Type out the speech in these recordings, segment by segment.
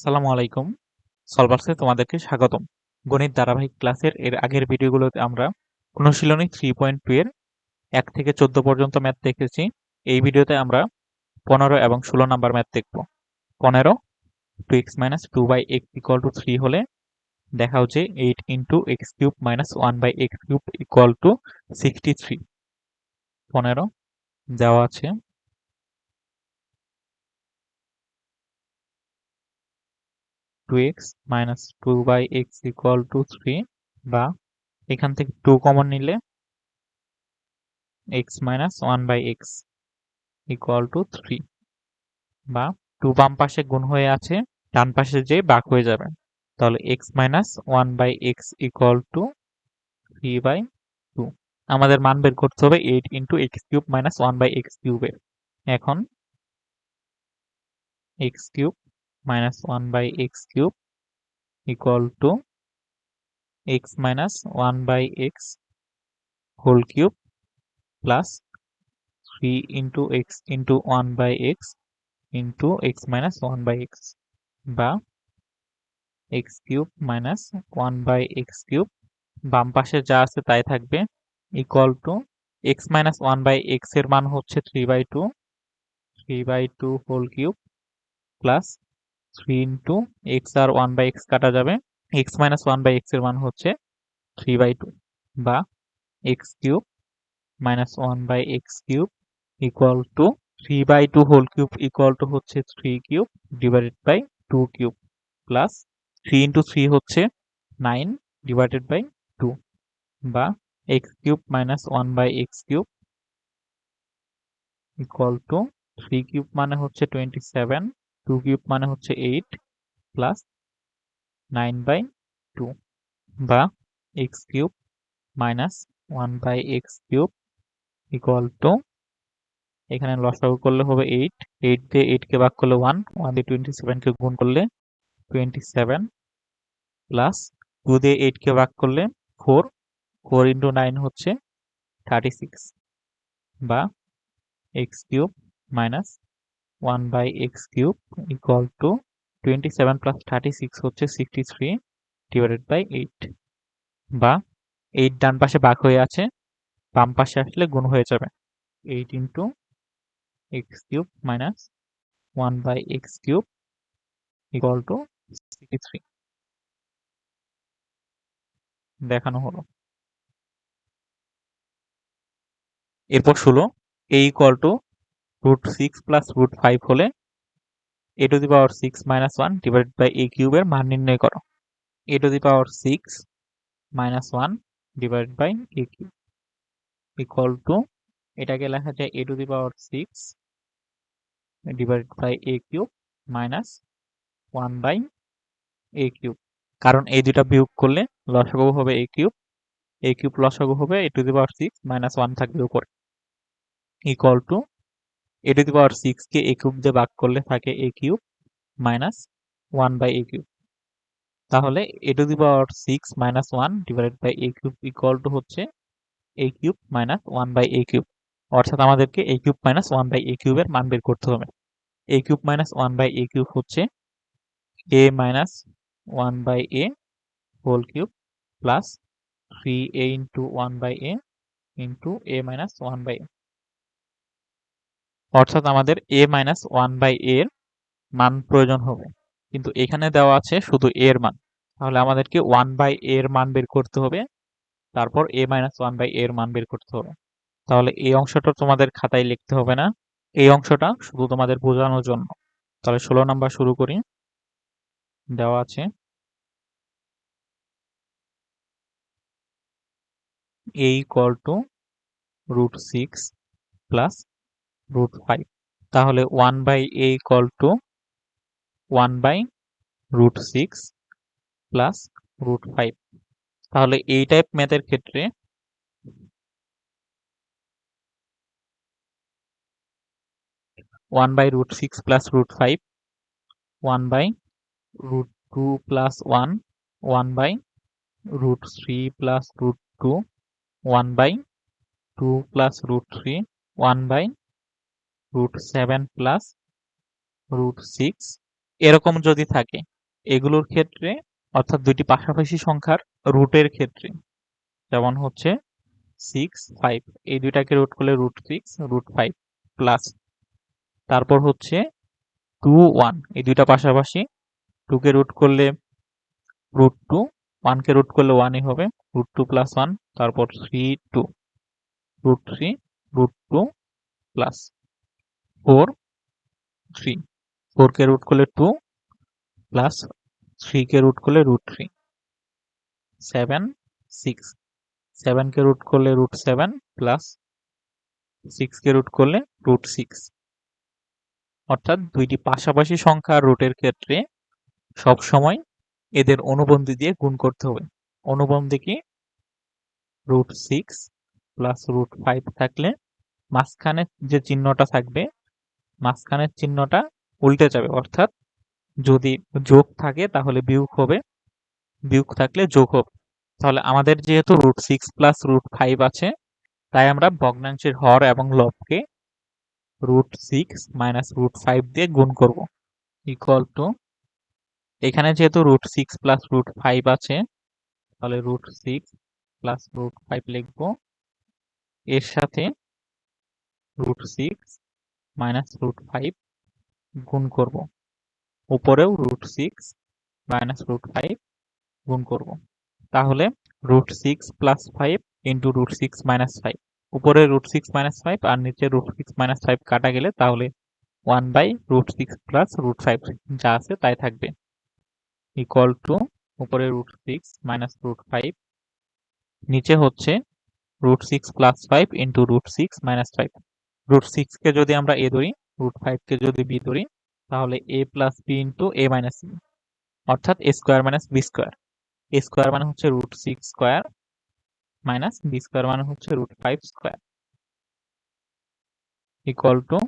আসসালামু আলাইকুম। সলভার্সে তোমাদেরকে স্বাগতম। গণিত ধারাবাহিক ক্লাসের এর আগের ভিডিওগুলোতে আমরা অনুশীলনী থ্রি পয়েন্ট টু এর এক থেকে চোদ্দ পর্যন্ত ম্যাথ দেখেছি। এই ভিডিওতে আমরা পনেরো এবং ষোলো নাম্বার ম্যাথ দেখব। পনেরো two x minus two by x equal to three হলে দেখাও যে eight into x cube minus one by x cube equal to sixty three পনেরো, দেওয়া আছে। Two x minus two by x equal to three বা এখান থেকে two common নিলে x minus one by x equal to three বা two বাম পাশে গুণ হয়ে আছে, ডান পাশে যে বাক হয়ে যাবে। তাহলে x minus one by x equal to three by two আমাদের মান বের করতে হবে eight into x cube minus one by x কিউবের এখন x cube minus 1 by x cube equal to x minus 1 by x whole cube plus 3 into x into 1 by x into x minus 1 by x বা x cube minus 1 by x cube বাম পাশে যা আছে তাই থাকবে equal to x minus 1 by x এর মান হচ্ছে 3 by 2 3 by 2 whole cube plus three into x R one by x কাটা যাবে। এক্স মাইনাস ওয়ান বাই এক্সের মান হচ্ছে থ্রি বাই টু বা x cube minus one by x cube equal to three by two whole cube equal to হচ্ছে three cube divided by two cube plus three into three হচ্ছে nine divided by two বা x cube minus one by x cube equal to three cube মানে হচ্ছে twenty seven two cube মানে হচ্ছে eight plus nine by two বা x cube minus one by x cube equal to এখানে লসাগু করলে হবে এইট এইট দিয়ে এইটকে ভাগ করলে ওয়ান ওয়ান দিয়ে টোয়েন্টি সেভেনকে গুণ করলে টোয়েন্টি সেভেন প্লাস টু দিয়ে এইটকে ভাগ করলে ফোর ফোর ইন্টু নাইন হচ্ছে থার্টি সিক্স বা x cube minus one by x cube equal to twenty seven plus thirty six হচ্ছে sixty three divided by eight বা এইট ডান পাশে বাঘ হয়ে আছে, বাম পাশে আসলে গুণ হয়ে যাবে eight into x cube minus one by x cube equal to sixty three দেখানো হলো। এরপর ষোলো a equal to root six plus root five হলে a to the power six minus one divided by a কিউবের মান নির্ণয় করো। A to the power six minus one divided by a cube equal to এটাকে লেখা যায় a to the power six divided by a cube minus one by a cube কারণ এই দুটা বিয়োগ করলে লসাগু হবে এ কিউব এ কিউব লসাগু হবে a to the power six minus one থাকবে উপরে। Equal to a to the power six K a cube দিয়ে ভাগ করলে থাকে a cube minus one by a cube তাহলে a to the power six minus one divided by a cube equal to হচ্ছে a cube minus one by a cube অর্থাৎ আমাদেরকে a cube minus one by a কিউবের মান বের করতে হবে। A cube minus one by a cube হচ্ছে a minus one by a whole cube plus three a into one by a into a minus one by a অর্থাৎ আমাদের এ minus one by এর মান প্রয়োজন হবে। কিন্তু এখানে দেওয়া আছে শুধু এর মান। তাহলে আমাদেরকে ওয়ান বাই এর মান বের করতে হবে। তারপর এ মাইনাস ওয়ান বাই এর মান বের করতে হবে। তাহলে এই অংশটা তোমাদের খাতায় লিখতে হবে না। এই অংশটা শুধু তোমাদের বোঝানোর জন্য। তাহলে ষোলো নাম্বার শুরু করি। দেওয়া আছে। A equal to root six plus root five তাহলে one by a equal to one by root six plus root five তাহলে এই টাইপ ম্যাথের ক্ষেত্রে one by root six plus root five one by root two plus one one by root three plus root two one by two plus root three one by root 7 plus root 6 এরকম যদি থাকে, এগুলোর ক্ষেত্রে, অর্থাৎ দুইটি পাশাপাশি সংখ্যার রুটের ক্ষেত্রে, যেমন হচ্ছে সিক্স ফাইভ এই দুইটাকে রুট করলে root six root five plus তারপর হচ্ছে টু ওয়ান এই দুইটা পাশাপাশি টুকে রুট করলে রুট টু ওয়ানকে রুট করলে ওয়ানই হবে রুট টু প্লাস ওয়ান তারপর three two root three root two plus four three ফোরকে রুট করলে টু প্লাস থ্রিকে রুট করলে রুট থ্রি সেভেন সিক্স সেভেনকে রুট করলে রুট সেভেন প্লাস সিক্সকে রুট করলে রুট সিক্স অর্থাৎ দুইটি পাশাপাশি সংখ্যার রুটের ক্ষেত্রে সব সময় এদের অনুবন্ধী দিয়ে গুণ করতে হবে। অনুবন্ধী কি? Root six plus root five থাকলে মাঝখানে যে চিহ্নটা থাকবে মাঝখানের চিহ্নটা উল্টে যাবে, অর্থাৎ যদি যোগ থাকে তাহলে বিয়োগ হবে, বিয়োগ থাকলে যোগ হবে। তাহলে আমাদের যেহেতু root six plus root five আছে, তাই আমরা ভগ্নাংশের হর এবং লবকে root six minus root five দিয়ে গুণ করব। ইকুয়াল টু এখানে যেহেতু root six plus root five আছে, তাহলে root six plus root five লিখব। এর সাথে root six minus root five গুণ করব। উপরেও root six minus root five গুণ করব। তাহলে root six plus five into root six minus five উপরে রুট সিক্স মাইনাস ফাইভ আর নিচে রুট সিক্স মাইনাস ফাইভ কাটা গেলে তাহলে one by root six plus root five যা আছে তাই থাকবে। ইকুয়াল টু উপরে root six minus root five নিচে হচ্ছে root six plus five into root six minus five root সিক্সকে যদি আমরা এ ধরি রুট ফাইভকে যদি বি ধরি, তাহলে a plus b into a minus b অর্থাৎ a square minus b square a square মানে হচ্ছে root six square minus b square মানে হচ্ছে root five square equal to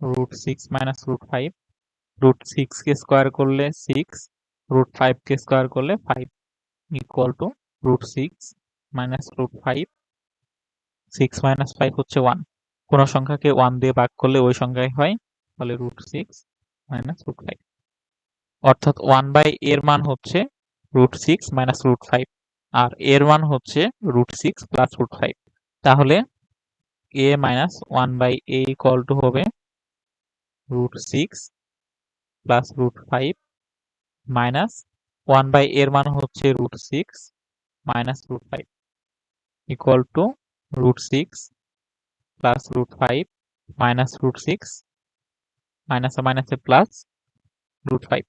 root six minus root five root সিক্সকে square করলে six root ফাইভকে square করলে five equal to root six minus root five six minus five হচ্ছে one কোনো সংখ্যাকে one দিয়ে ভাগ করলে ওই সংখ্যায় হয়, তাহলে root six minus root five অর্থাৎ ওয়ান বাই এর মান হচ্ছে root six minus root five আর এর মান হচ্ছে root six plus root five তাহলে a minus one by a equal to হবে root six plus root five minus one by এর মান হচ্ছে root six minus root five equal to root six plus root five minus root six মাইনাসে মাইনাসে plus root five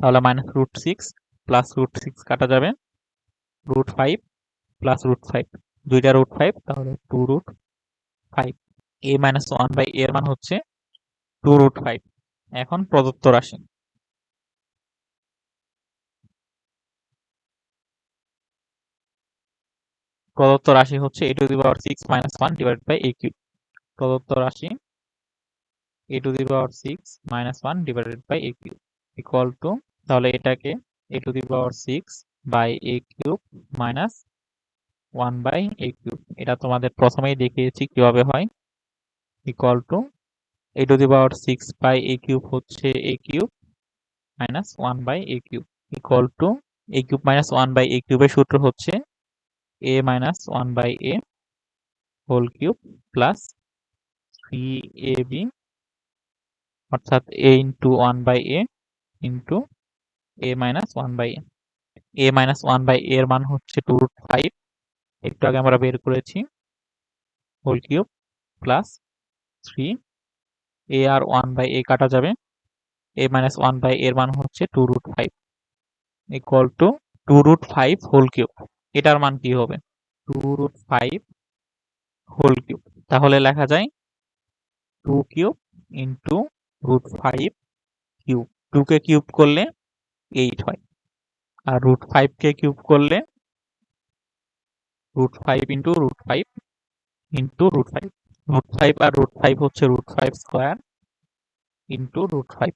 তাহলে minus root six plus root six কাটা যাবে root five plus root five দুইটা root five তাহলে two root five a minus one by এর মান হচ্ছে টু রুট ফাইভ এখন প্রদত্ত রাশি। প্রদত্ত রাশি হচ্ছে a to the power six minus one divide by a cube. প্রদত্ত রাশি a to the power six minus one divided by a cube. Equal to, তাহলে এটাকে a to the power six by a cube minus one by a cube. এটা তোমাদের প্রথমেই দেখিয়েছি কীভাবে হয়। Equal to, a to the power six by a cube হচ্ছে a cube minus one by a cube. Equal to, a cube minus one by a কিউবের সূত্র হচ্ছে a minus one by a whole cube plus three a b অর্থাৎ a into one by a into a minus one by a a minus one by এর মান হচ্ছে two root five একটু আগে আমরা বের করেছি। Whole cube plus three a R one by a কাটা যাবে। এ মাইনাস ওয়ান বাই এর মান হচ্ছে two root five equal to two root five whole cube এটার মান কি হবে? Two root five whole cube তাহলে লেখা যায় two cube into root five cube টুকে কিউব করলে এইট হয়। আর রুট ফাইভকে কিউব করলে root five into root five into root five root five আর রুট ফাইভ হচ্ছে root five square into root five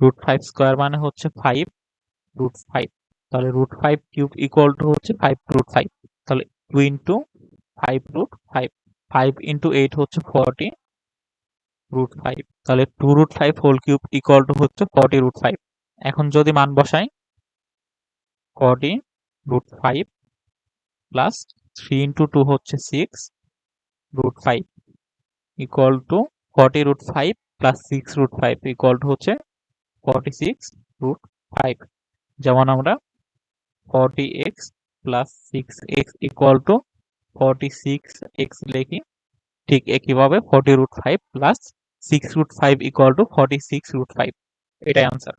root five square মানে হচ্ছে five root five তাহলে root five cube equal to হচ্ছে five root five তাহলে two into five root five five into eight হচ্ছে forty root five তাহলে two root five whole cube equal to হচ্ছে forty root five এখন যদি মান বসাই forty root five plus three into two হচ্ছে six root five equal to forty root five plus six root five equal to হচ্ছে forty six root five যেমন আমরা forty x plus six x equal to forty six x লিখি। ঠিক একইভাবে forty root five plus six root five equal to forty six root five এটাই answer